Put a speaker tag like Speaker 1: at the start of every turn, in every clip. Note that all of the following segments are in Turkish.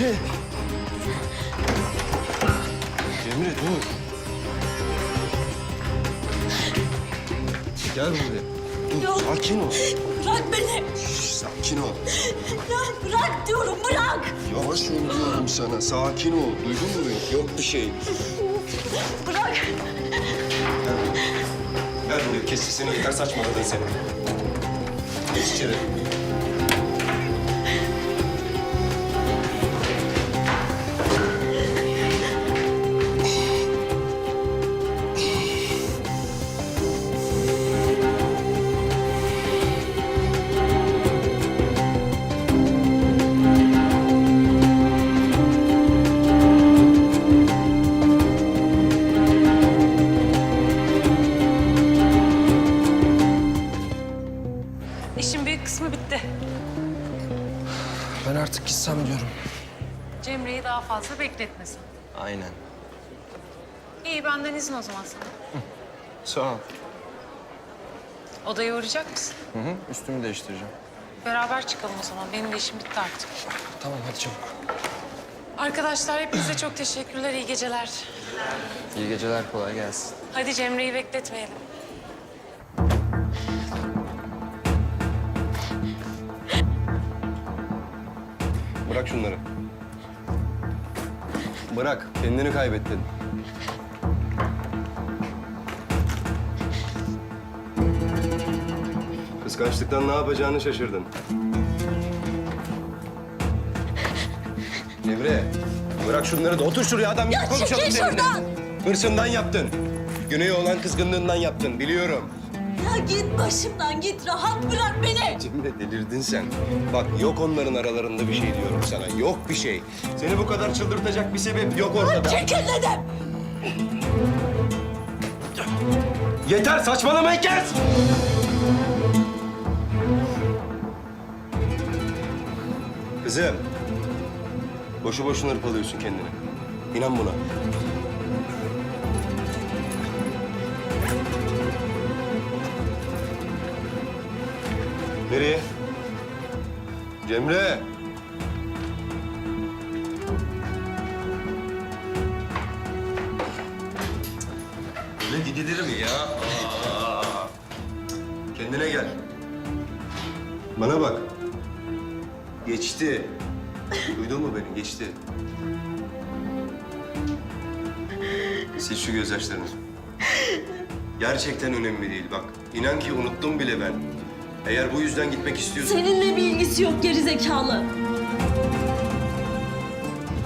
Speaker 1: dur. Cemre. Cemre dur. Gel buraya. Dur,
Speaker 2: Yok.
Speaker 1: sakin ol.
Speaker 2: Bırak beni.
Speaker 1: Sakin ol.
Speaker 2: Bırak, bırak diyorum bırak.
Speaker 1: Yavaş ol diyorum sana. Sakin ol. Duydun mu beni? Yok bir şey.
Speaker 2: Bırak.
Speaker 1: Gel buraya. Kes sesini. Yeter saçmaladın seni. Geç içeri.
Speaker 3: Bekletmesin.
Speaker 4: Aynen.
Speaker 3: İyi benden izin o zaman sana.
Speaker 4: Sağ ol.
Speaker 3: Odaya uğrayacak mısın?
Speaker 4: Hı hı, üstümü değiştireceğim.
Speaker 3: Beraber çıkalım o zaman. Benim de işim bitti artık.
Speaker 4: Tamam hadi çabuk.
Speaker 3: Arkadaşlar hepinize çok teşekkürler. İyi geceler.
Speaker 4: İyi geceler, kolay gelsin.
Speaker 3: Hadi Cemre'yi bekletmeyelim.
Speaker 1: Bırak şunları. Bırak. Kendini kaybettin. Kıskançlıktan ne yapacağını şaşırdın. Emre, bırak şunları da otur şuraya adam gibi
Speaker 2: Ya
Speaker 1: konuşalım
Speaker 2: çekil
Speaker 1: seninle.
Speaker 2: şuradan.
Speaker 1: Hırsından yaptın. Güney'e olan kızgınlığından yaptın, biliyorum.
Speaker 2: Ya git başımdan git. Rahat bırak beni.
Speaker 1: Cemre delirdin sen. Bak yok onların aralarında bir şey diyorum sana. Yok bir şey. Seni bu kadar çıldırtacak bir sebep yok ortada.
Speaker 2: Çekil dedim.
Speaker 1: Yeter saçmalamayı kes! Kızım. Boşu boşuna hırpalıyorsun kendini. İnan buna. Nereye? Cemre. Öyle gidilir mi ya? Aa! Kendine gel. Bana bak. Geçti. Duydun mu beni? Geçti. Sil şu gözyaşlarını. Gerçekten önemli değil bak. İnan ki unuttum bile ben. Eğer bu yüzden gitmek istiyorsan...
Speaker 2: Seninle bir ilgisi yok gerizekalı.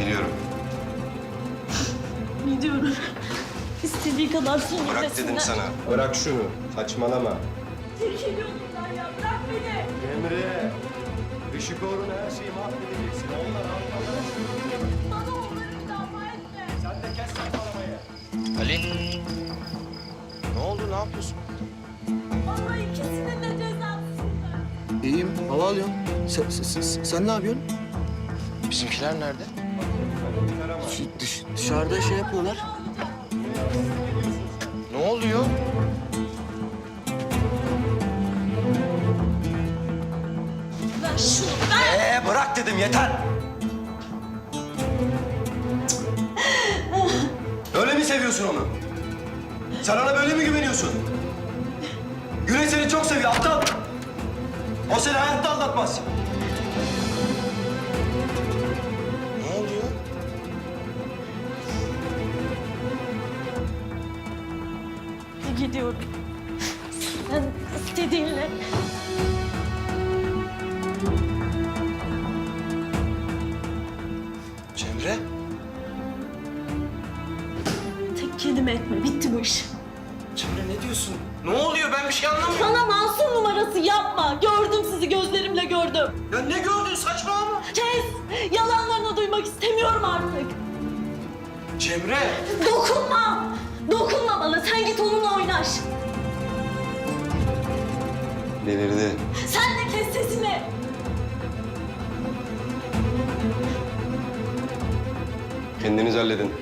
Speaker 1: Biliyorum.
Speaker 2: Gidiyorum. İstediği kadar sinirlesinler.
Speaker 1: Bırak dedim sana. Bırak şunu. Saçmalama.
Speaker 2: Çekil yolundan ya. Bırak beni.
Speaker 1: Emre. Işık uğruna her şeyi mahvedeceksin. Onlar arkadaş.
Speaker 2: Bana onları etme.
Speaker 1: Sen de kes saçmalamayı.
Speaker 4: Ali. Ne oldu, ne yapıyorsun?
Speaker 2: De cezası.
Speaker 5: İyiyim, hava alıyorum. Sen, sen, sen- sen ne yapıyorsun?
Speaker 4: Bizimkiler nerede?
Speaker 5: Şu dış- dışarıda şey yapıyorlar.
Speaker 4: Ne oluyor?
Speaker 2: Ver şunu ver.
Speaker 1: Ee bırak dedim yeter. Öyle mi seviyorsun onu? Sen ona böyle mi güveniyorsun? Güney seni çok seviyor aptal. O seni hayatta aldatmaz.
Speaker 4: Ne oluyor?
Speaker 2: Gidiyorum. Sen istediğinle.
Speaker 4: Cemre?
Speaker 2: Tek kelime etme. Bitti bu iş.
Speaker 4: Cemre ne oluyor? Ben bir şey anlamıyorum.
Speaker 2: Bana masum numarası yapma. Gördüm sizi gözlerimle gördüm.
Speaker 4: Ya ne gördün? Saçmalama.
Speaker 2: Kes. Yalanlarını duymak istemiyorum artık.
Speaker 4: Cemre!
Speaker 2: Dokunma. Dokunma bana. Sen git onunla oynaş.
Speaker 1: Delirdi.
Speaker 2: Sen de kes sesini.
Speaker 1: Kendiniz halledin.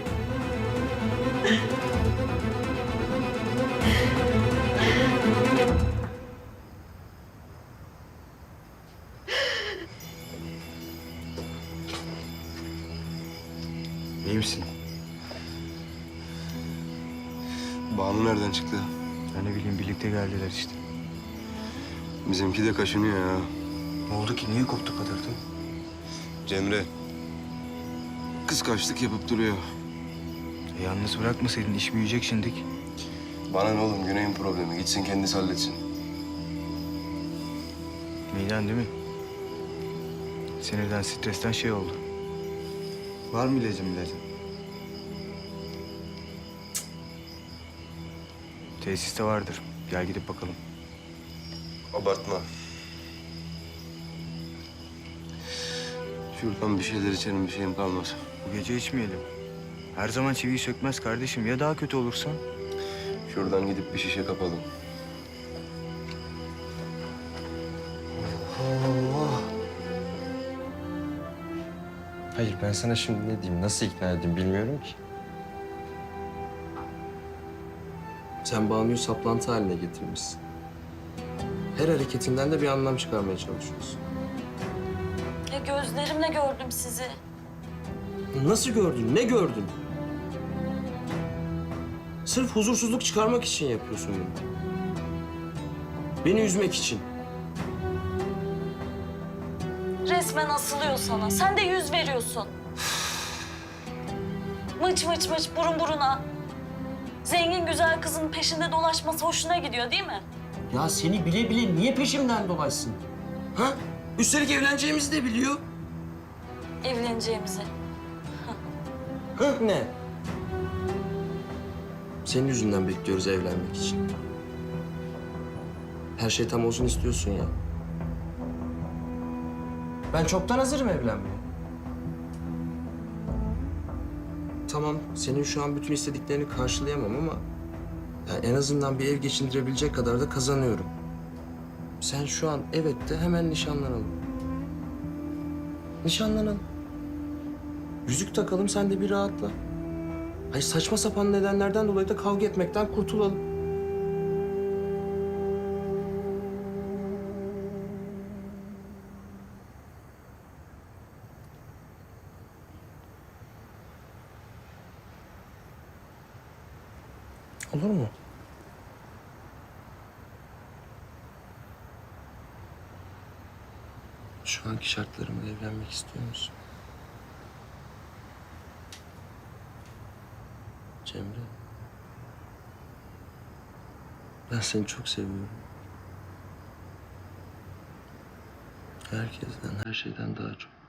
Speaker 6: İyi misin?
Speaker 1: Banu nereden çıktı?
Speaker 6: Ben ne bileyim birlikte geldiler işte.
Speaker 1: Bizimki de kaşınıyor ya.
Speaker 6: Ne oldu ki? Niye koptu da?
Speaker 1: Cemre. Kıskançlık yapıp duruyor.
Speaker 6: E, yalnız bırakmasaydın iş büyüyecek şimdik.
Speaker 1: Bana ne oğlum Güney'in problemi. Gitsin kendisi halletsin.
Speaker 6: Miden değil mi? Sinirden, stresten şey oldu. Var mı ilacın ilacın? Tesiste vardır. Gel gidip bakalım.
Speaker 1: Abartma. Şuradan bir şeyler içerim bir şeyim kalmaz.
Speaker 6: Bu gece içmeyelim. Her zaman çiviyi sökmez kardeşim. Ya daha kötü olursan?
Speaker 1: Şuradan gidip bir şişe kapalım.
Speaker 7: Hayır ben sana şimdi ne diyeyim, nasıl ikna edeyim bilmiyorum ki. Sen Banu'yu saplantı haline getirmişsin. Her hareketinden de bir anlam çıkarmaya çalışıyorsun.
Speaker 2: Ya gözlerimle gördüm sizi.
Speaker 7: Nasıl gördün, ne gördün? Sırf huzursuzluk çıkarmak için yapıyorsun bunu. Beni üzmek için.
Speaker 2: Resmen asılıyor sana. Sen de yüz veriyorsun. mıç mıç mıç burun buruna. Zengin güzel kızın peşinde dolaşması hoşuna gidiyor değil mi?
Speaker 7: Ya seni bile bile niye peşimden dolaşsın? Ha? Üstelik evleneceğimizi de biliyor.
Speaker 2: Evleneceğimizi.
Speaker 7: Hı ne? Senin yüzünden bekliyoruz evlenmek için. Her şey tam olsun istiyorsun ya. Ben çoktan hazırım evlenmeye. Tamam, senin şu an bütün istediklerini karşılayamam ama... ya en azından bir ev geçindirebilecek kadar da kazanıyorum. Sen şu an evet de hemen nişanlanalım. Nişanlanalım. Yüzük takalım sen de bir rahatla. Hayır saçma sapan nedenlerden dolayı da kavga etmekten kurtulalım. Şu anki şartlarımla evlenmek istiyor musun? Cemre. Ben seni çok seviyorum. Herkesten, her şeyden daha çok.